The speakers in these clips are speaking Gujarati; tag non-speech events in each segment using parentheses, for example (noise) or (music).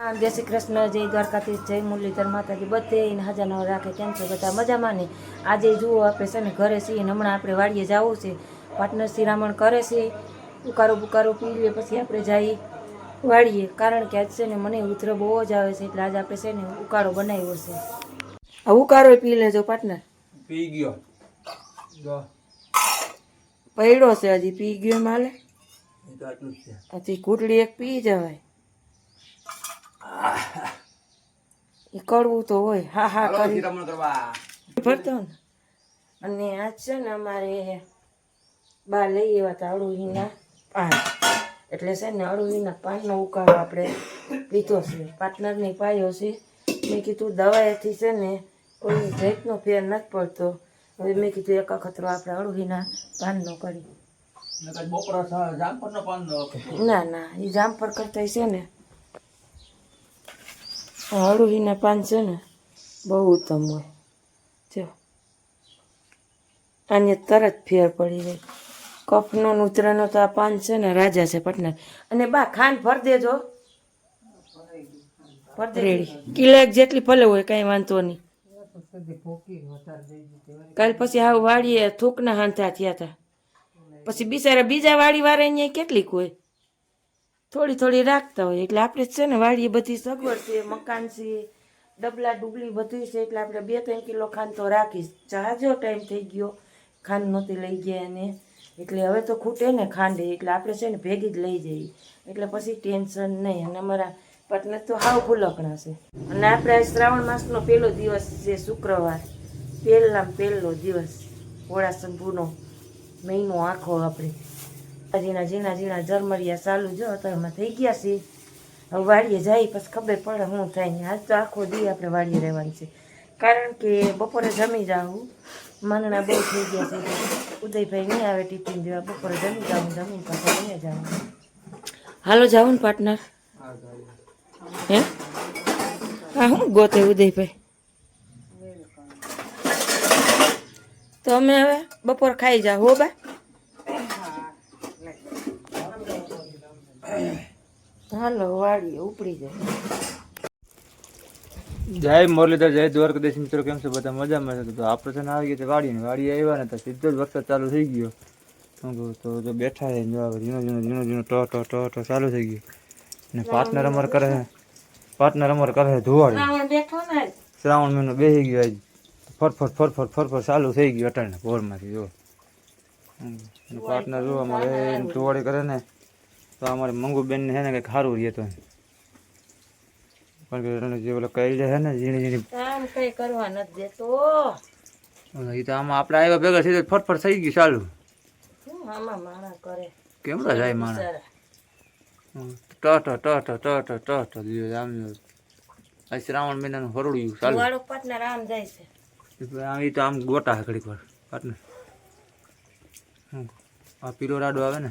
જય શ્રી કૃષ્ણ જય દ્વારકાથી જય મુરલીધર માતાજી. બધે એને હાજર ન રાખે કેમ છો? બધા મજામાં ને? આજે જુઓ આપણે છે ને ઘરે છીએ ને હમણાં આપણે વાડીએ જવું છે. પાર્ટનર શિરામણ કરે છે. ઉકારો બુકારો પી લે પછી આપણે જઈએ વાડીએ. કારણ કે આજ છે ને મને ઉધરો બહુ જ આવે છે એટલે આજે આપણે છે ને ઉકાળો બનાવ્યો છે. આ ઉકાળો પી લેજો પાર્ટનર. પી ગયો. પડ્યો છે હજી પી ગયો માલે? હજી કુટલી એક પી જવાય. (laughs) એ કડવું તો હોય. હા હા કરી. ભરતો ને. અને આજ છે ને અમારે બા લઈ એવા હતા અળુહીના પાન. એટલે છે ને અળુહીના પાનનો ઉકાળો આપણે પીધો છે. પાર્ટનરની પાયો છે. મેં કીધું દવાએથી છે ને કોઈ જાતનો ફેર નથી પડતો. હવે મેં કીધું એક અખતરો આપણે અળુહીના પાનનો કરી. ના ના એ જામફળ કરતા છે ને આ અળુહીના પાન છે ને બહુ ઉત્તમ હોય. જો. આને તરત ફેર પડી જાય. કફનો ઉતરાનો તો આ પાન છે ને રાજા છે પટના અને બા ખાંડ ભર દેજો. રેડી. કિલો એક જેટલી ભલે હોય કાંઈ વાંધો નહીં. કાલ પછી હાવ વાળીએ થૂકના હાંથા થયા હતા પછી બિચારા બીજા વાળી વાળા અહીંયા કેટલીક હોય? થોડી થોડી રાખતા હોય. એટલે આપણે છે ને વાડીએ બધી સગવડ છે, મકાન છે, ડબલા ડુબલી બધું છે. એટલે આપણે બે ત્રણ કિલો ખાંડ તો રાખીશ. જહાજો ટાઈમ થઈ ગયો. ખાંડ નહોતી લઈ ગયા એને. એટલે હવે તો ખૂટે ને ખાંડે. એટલે આપણે છે ને ભેગી જ લઈ જઈએ. એટલે પછી ટેન્શન નહીં. અને અમારા પટને તો હાવ ભૂલકણા છે. અને આપણે શ્રાવણ માસનો પહેલો દિવસ છે શુક્રવાર. પહેલાં પહેલો દિવસ. હોળા શંભુનો મહિનો આખો આપણે. ઝીણા ઝીણા ઝીણા ઝરમરિયા ચાલુ જો અત્યારમાં થઈ ગયા છે. હવે વાડીએ જાય, પછી ખબર પડે શું થાય ને. આજ તો આખો દી આપણે વાડીએ રહેવાનું છે. કારણ કે બપોરે જમી જાઉં. માંગણા બહુ થઈ ગયા છે. ઉદયભાઈ નહીં આવે ટિફિન દેવા. બપોરે જમી જાઉં, જમીન પાછા અહીંયા જાઉં. હાલો જાઉં ને પાર્ટનર. હે? હા હું ગોતે ઉદયભાઈ? તો અમે હવે બપોર ખાઈ જાઓ હો બા. હાલો વાડીએ ઉપડી જાય. જય મુરલીધર જય દ્વારકાધીશ મિત્રો કેમ છે બધા? મજામાં છે? તો આપણે છે ને આવી ગયા વાડી ને વાડી આવ્યા ને તો સીધો જ વરસાદ ચાલુ થઈ ગયો. શું કહું તો જો બેઠા છે જો ઝીણો ઝીણો ઝીણો ઝીણો ટો ટો ટો ટો ચાલુ થઈ ગયું. ને પાર્ટનર અમર કરે છે પાર્ટનર અમર કરે છે ધુવાડી. શ્રાવણ બેઠો ને શ્રાવણ મહિનો બેસી ગયો આજ. ફરફર ફરફર ફરફર ચાલુ થઈ ગયું અટાણે ભોરમાંથી જો પાર્ટનર જો અમારે ધોવાડી કરે ને. તો અમારે મંગુબેન છે ને કંઈક સારું રહેતું કારણ કે જે ઓલા કહી છે ને ઝીણી ઝીણી કામ કઈ કરવા નથી દેતો. એ તો આમાં આપણે આવ્યા ભેગા થઈ ફટફટ થઈ ગયું ચાલુ. કેમ માણા જાય માણસ ટટ ટટ ટટ ટટ દિયો આમ આ શ્રાવણ મહિનાનું હરડ્યું ચાલુ. આમ એ તો આમ ગોટા ઘડીક વાર પાટનર આ પીલો રાડો આવે ને.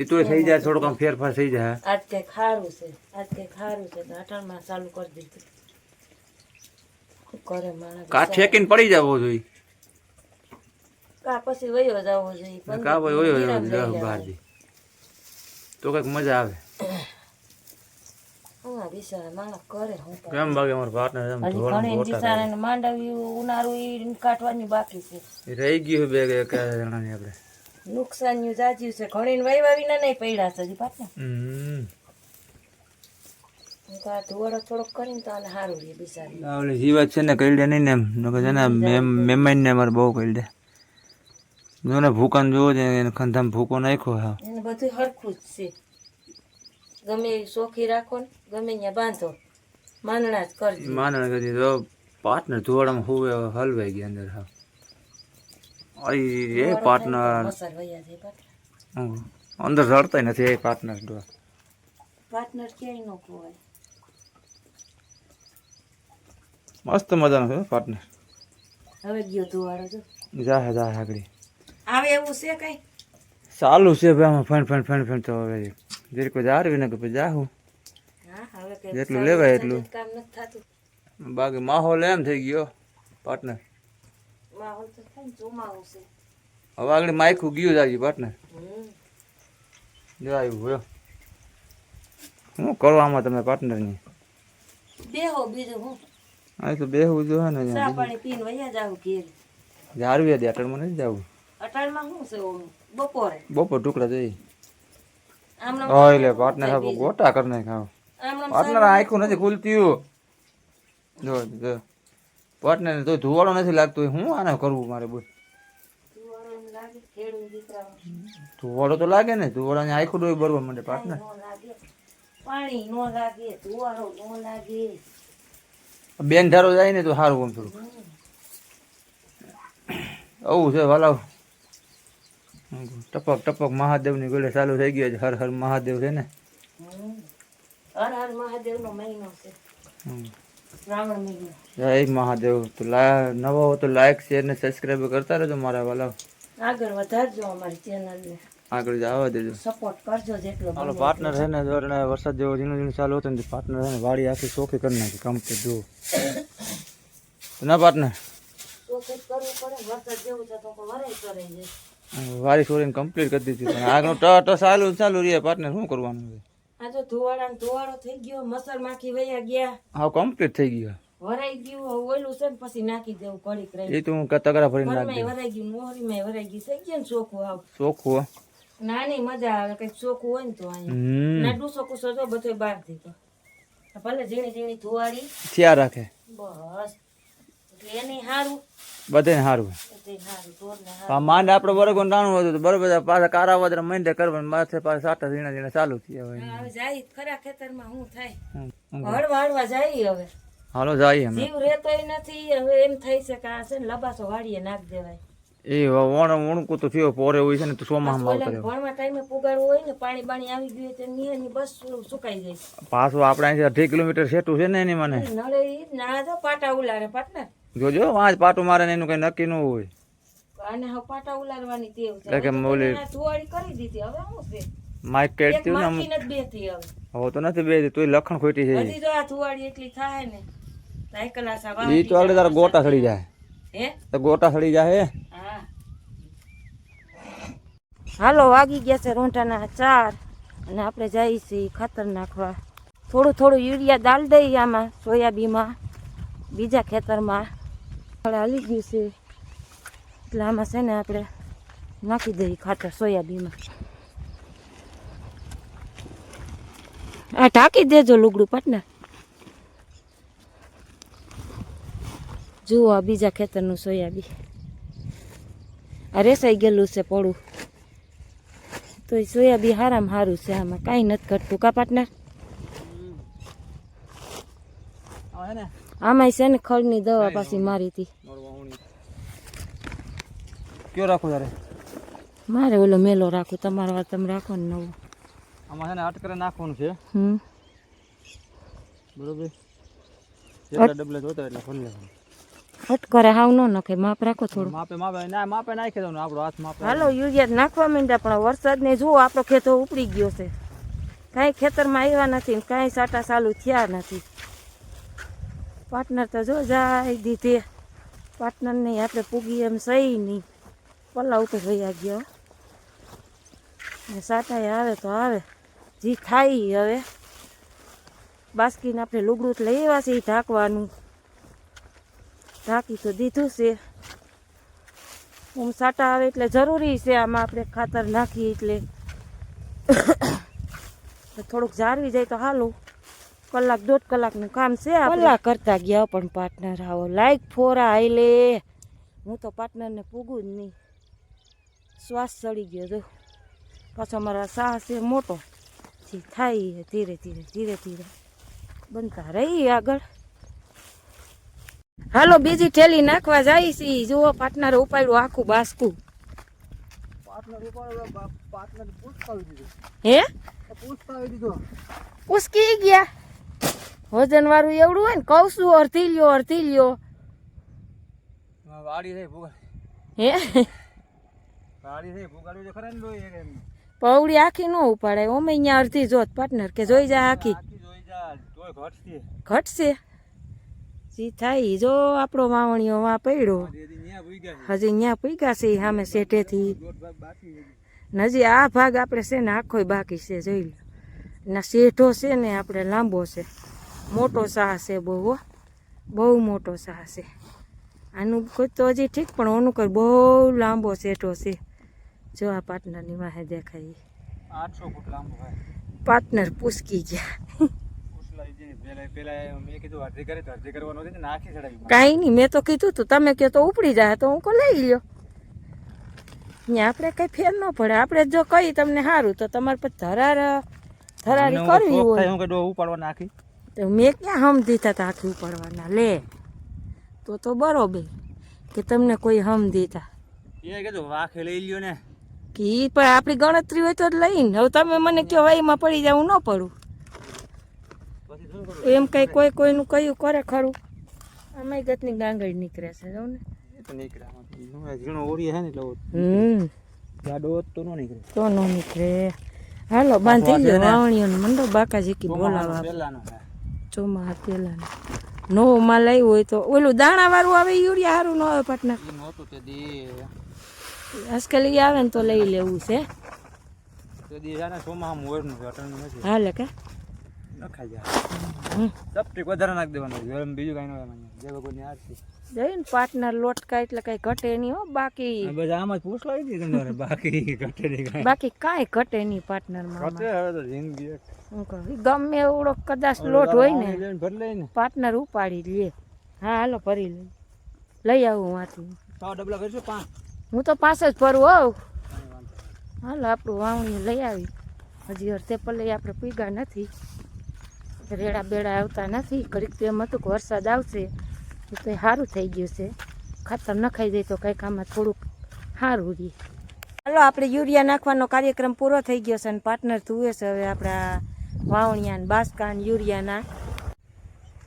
એ તો થઈ જાય થોડોક આમ ફેરફાર થઈ જાય. આજ કે ખારું છે આજ કે ખારું છે તો અઠાણમાં ચાલુ કરી દીધું. કરે માણસ કા ઠેકીને પડી જવો જોઈએ? કા પછી વયો જવો જોઈએ? કા ભાઈ વયો જવો લઈ બહાર દી. તો કંઈક મજા આવે. કેમ બાકી અમારા પાર્ટનર એમ હજી ધોરણ ગોટા માંડવ્યું ઉનાળું કાઢવાની બાકી છે. રહી ગયું બે એક જણાની આપણે. નુકસાન જાજ્યું છે. ઘણી વૈવા વિના નહીં પડ્યા છે હજી પાછા. હમ. હું તો આ ધુવાડો થોડોક કરીને તો આને સારું રહે બિચારી. ઓલી જીવાત છે ને કઈડે નહીં ને એમ. નકર છે ને મેમ મહેમાન ને અમારે બહુ કઈડે. જો ને ભૂકાન જોવો છે એને ખંધામાં ભૂકો નાખ્યો હા એને બધું હરખું જ છે. ગમે એ ચોખ્ખી રાખો ને ગમે ત્યાં બાંધો માંદણા જ કરજો. માનણ કરી તો પાર્ટનર ધોવાડામાં હુવે હલવાઈ ગયા અંદર હા. અઈ એ પાર્ટનર. અંદર રડતા નથી એ પાર્ટનર ડો પાર્ટનર ક્યાંય નો ખોવાય. મસ્ત મજાનો છે પાર્ટનર. હવે ગયો ધુવાડો જો. જાહે જા આગળ. આવે એવું છે કઈ? ચાલુ છે ભાઈ આમાં ફેણ ફેણ ફેણ ફેણ તો હવે જરીક કોઈ જારવી ને કે પછી જાહું. જેટલું લેવાય એટલું. બાકી માહોલ એમ થઈ ગયો પાર્ટનર માહોલ તો થાય ને ચોમાવું છે હવે આગળ માયખું ગયું જાજી પાર્ટનર જો આવ્યું શું કરો આમાં તમે પાર્ટનરની? બેહો બીજું હું. આ તો બેહવું જો હે ને ચા પાણી પીને વયા જાવ ઘેર. જારવી હતી અટલમાં નથી જાવું? અટાણમાં શું છે ઓમ? બપોરે. બપોર ટુકડા જઈ ઓય લે પાર્ટનર ગોટા કરી આમનો પાર્ટનર આખું નથી ખુલતી જો જો. પાર્ટનર તો ધુવાડો નથી લાગતો હું આને કરવું મારે બોલ? ધુવાળો ધુવાડો તો લાગે ને. ધુવાડાને આખું ડોય બરવા માંડે પાર્ટનર પાણી નો લાગે ધુવાળો નો લાગે બેન ધારો જાય ને તો સારું આમ થોડું આવું છે વાલાવ. ટપક ટપક મહાદેવની ગળે ચાલુ થઈ ગયો છે. હર હર મહાદેવ છે ને. હર હર મહાદેવ નો મહિનો છે. જય મહાદેવ. તો નવો હો તો લાઈક શેર ને સબસ્ક્રાઈબ કરતા રહેજો મારા વાલા. આગળ વધારજો અમારી ચેનલ ને. આગળ જવા દેજો. સપોર્ટ કરજો જેટલો હાલો પાર્ટનર છે ને જોડે વરસાદ જેવો ઝીણું ઝીણું ચાલુ હતો ને પાર્ટનર છે ને વાડી આખી ચોખ્ખી કરી નાખી કમ્પ્લીટ જુઓ. ના પાર્ટનર તો કંઈક કરવું પડે વરસાદ જેવું છે તો વરાય કરે છે વારી છોડીને કમ્પ્લીટ કરી દીધી. પણ આગળ ટ ટ ચાલુ ચાલુ રહે પાર્ટનર શું કરવાનું છે આ તો ધુવાડા ધુવાડો થઈ ગયો મસર માખી વયા ગયા. હા કમ્પ્લીટ થઈ ગયો. વરાઈ ગયું ઓયલું છે ને પછી નાખી દેવું ઘડીક રહી. એ તો હું તગડા ભરીને નાખી દઉં વરાઈ ગયું મોહરીમાં વરાઈ ગયું. થઈ ગયું ને ચોખ્ખું આવ? ચોખ્ખું નાની મજા આવે કંઈક ચોખ્ખું હોય ને તો અહીંયા ના ડૂસો કુસો જો બધો બહાર દીધો ભલે ઝીણી ઝીણી ધુવાડી થયા રાખે. બસ. એની હારું. બધાને સારું માંડ આપણે બરોબર નાનું હતું બરોબર પાછા કારા વાદરા માંડે કરવાનું માથે પાછા સાટા ઝીણા ઝીણા ચાલુ થઈ હવે જાય ખરા ખેતરમાં હું થાય. હળવા હળવા જાય હવે. હાલો જાય અમે જીવ રહેતો નથી હવે એમ થઈ છે કે આ છે ને લબાસો વાડીએ નાખ દેવાય. એ વણ વણકું તો થયો પોરે હોય છે ને તો સોમામાં આવતો રહ્યો. વણમાં ટાઈમે પુગાડવું હોય ને પાણી બાણી આવી ગયું તો નિહાની બસ સુકાઈ જાય. પાછું આપણે અહીંથી અઢી કિલોમીટર સેટું છે ને એની મને. નળે ના તો પાટા ઉલારે પાટના. જોજો વાંચ પાટું મારે એનું કઈ નક્કી ન હોય. અને હવે પાટા ઉલારવાની ટેવ છે. કે હવે તો ઓલી- તમે આ ધુવાડી કરી દીધી હવે શું છે? માઇક કેટ ને માખી નથી બેઠી હવે. હવે તો નથી બે તોય લખણ ખોટી છે. હજી આ એટલી થાય ને. સાયકલ તો આપણે તારા ગોટા સડી જાય. હે? તો ગોટા સડી જાય હા. હાલો વાગી ગયા છે રોંટાના ચાર અને આપણે જઈએ છીએ ખાતર નાખવા. થોડું થોડું યુરિયા દાલ દઈએ આમાં સોયાબીનમાં બીજા ખેતરમાં. હાલી ગયું છે. એટલે આમાં છે ને આપણે નાખી દઈએ ખાતર સોયાબીનમાં. આ ઢાંકી દેજો લુગડું પટના. જુઓ આ બીજા ખેતરનું સોયાબી આ રેસાઈ ગયેલું છે પડું તો એ સોયાબી હારામાં સારું છે આમાં. કાંઈ નથી ઘટતું કા પાર્ટનર આમાં છે ને ખડની દવા પાછી મારી હતી. કયો રાખો તારે? મારે ઓલો મેલો રાખો તમારો વાર તમે રાખો ને નવો. આમાં છે ને અટકરે નાખવાનું છે. હમ. બરોબર? જેટલા ડબલે જોતા એટલે ફરી લેવાનું અટકરે હાવ ન નખે માપ રાખો થોડું. માપે માપે ના માપે નાખી દઉં આપણો હાથ માપે. હાલો યુરિયા નાખવા માંડ્યા પણ વરસાદને જુઓ આપણો ખેતો ઉપડી ગયો છે. કાંઈ ખેતરમાં આવ્યા નથી ને કાંઈ સાટા ચાલુ થયા નથી. પાર્ટનર તો જો જાય દીધે. પાર્ટનરને આપણે પૂગી એમ સહી નહીં. પલ્લા ઉપર વયા ગયો. ને સાટાએ આવે તો આવે. જી થાય હવે. બાસ્કીને આપણે લુગડું તો લઈ આવ્યા છે એ ઢાંકવાનું. ઢાંકી તો દીધું છે. હું સાટા આવે એટલે જરૂરી છે આમાં આપણે ખાતર નાખીએ એટલે. (coughs) થોડુંક જાળવી જાય તો હાલું. કલાક દોઢ કલાકનું કામ છે કલાક કરતા ગયા પણ પાર્ટનર આવો. લાઈક ફોરા આઈલે હું તો પાર્ટનરને પૂગું જ નહીં. શ્વાસ ચડી ગયો તો પાછો મારા સાહસ છે મોટો જે થાય ધીરે ધીરે ધીરે ધીરે. બનતા રહી આગળ. હાલો બીજી ઠેલી નાખવા જાય છે. જુઓ પાર્ટનર ઉપાડ્યું આખું બાસકું. પાર્ટનર ઉપર પાર્ટનર પૂછતાવી દીધું. હે? ઉસકી ગયા. વજન વાળું એવડું હોય ને કઉ છું અડધી લ્યો અડધી લ્યો વાડી થઈ ભૂગા હે? વાડી થઈ ભૂગાડી ખરા ને લોહી એમ. પૌડી આખી ન ઉપાડે. ઓમે અહીંયા અડધી જોત પાર્ટનર કે જોઈ જા આખી. આખી ઘટશે. જી થાય જો આપણો વાવણીઓ વા પડ્યો. હજી અહીંયા પૈગા છે. સામે શેઠેથી હજી આ ભાગ આપણે છે ને આખોય બાકી છે જોઈ લો. એના શેઠો છે ને આપણે લાંબો છે. મોટો સાહ છે બહુ. બહુ મોટો સાહ છે. આનું કોઈ તો હજી ઠીક પણ ઓનું કર બહુ લાંબો શેઠો છે. જો આ પાર્ટનરની વાહે દેખાય. આઠસો ફૂટ લાંબો પાર્ટનર પૂસકી ગયા. ને કાંઈ નહીં મેં તો કીધું તું તમે કહો તો ઉપડી જાય તો હું કો લઈ લ્યો. અહીંયા આપણે કઈ ફેર ન પડે. આપણે જો કહી તમને સારું તો તમારે પછી ધરાર ધરારી કરવી હોય. હું કે ડો ઉપાડવા નાખી. તો મેં ક્યાં હમ દીધા તા હાથી ઉપાડવાના? લે. તો તો બરોબર. કે તમને કોઈ હમ દીધા એ કીધું વાખે લઈ લ્યો ને. કે ઈ પણ આપણી ગણતરી હોય તો જ લઈને. હવે તમે મને કહો એમાં પડી જાવ ન પડું. એમ કઈ કોઈ કોઈનું કયું કરે ખરું? આમાં ગતની ગાંગડી નીકળે છે જો ને. એ નીકળે આમાંથી. હું આ ઝીણો ઓરી હે ને એટલે હમ. જાડો તો ન નીકળે. તો નો નીકળે. હાલો બાંધી લ્યો વાવણીઓ મંડો બાકાજી કી બોલાવા ચોમા પેલા નવો માલ આવ્યો હોય તો ઓલું દાણા વાળું આવે યુરિયા સારું ન આવે પાટના. આજકાલ આવે ને તો લઈ લેવું છે. હાલે કે? નખાઈ જાય. હમ. વધારે નાખી દેવાનું બીજું કાંઈ ન હોય એમાં. જય ભગવાનની આરતી. જઈને પાર્ટનર લોટકા એટલે કઈ ઘટે નહીં હો. બાકી આ બધા જ પૂછ લાવી હતી તમારે બાકી ઘટે નહીં કાંઈ. બાકી કાંઈ ઘટે નહીં પાર્ટનરમાં ઘટે હવે તો જિંદગી ગમે એવડો કદાચ લોટ હોય ને ભરી લઈને પાર્ટનર ઉપાડી લે. હા હાલો ભરી લઈ લઈ આવું છ ડબલા પાંચ. હું તો પાસે જ ફરું હોઉં. હાલો આપણું વાવણી લઈ આવી. હજી અડધે પલ્લે આપણે પીગા નથી. રેડા બેડા આવતા નથી. ઘડીક તો એમ હતું કે વરસાદ આવશે તો તો સારું થઈ ગયું છે. ખાતર નખાઈ દે તો કંઈક આમાં થોડુંક સારું રહે. ચાલો આપણે યુરિયા નાખવાનો કાર્યક્રમ પૂરો થઈ ગયો છે અને પાર્ટનર ધુએ છે. હવે આપણા વાવણિયા ને બાસકા ને યુરિયાના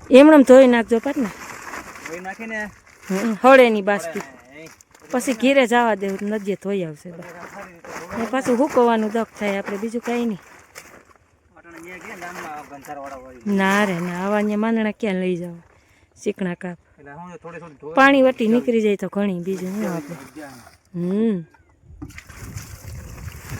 એમણે ધોઈ નાખજો પાર્ટનર. કોઈ નાખીને? હળેની બાસકી. પછી ઘીરે જવા દેવું નદીએ ધોઈ આવશે. પાછું હુકવવાનું દખ થાય આપણે બીજું કંઈ નહીં. ને રે ના આવા અહીંયા માંદણા ક્યાં લઈ જાવ? ચીકણા કાપ. પાણી વટી નીકળી જાય તો ઘણી બીજું શું આપણે? હમ.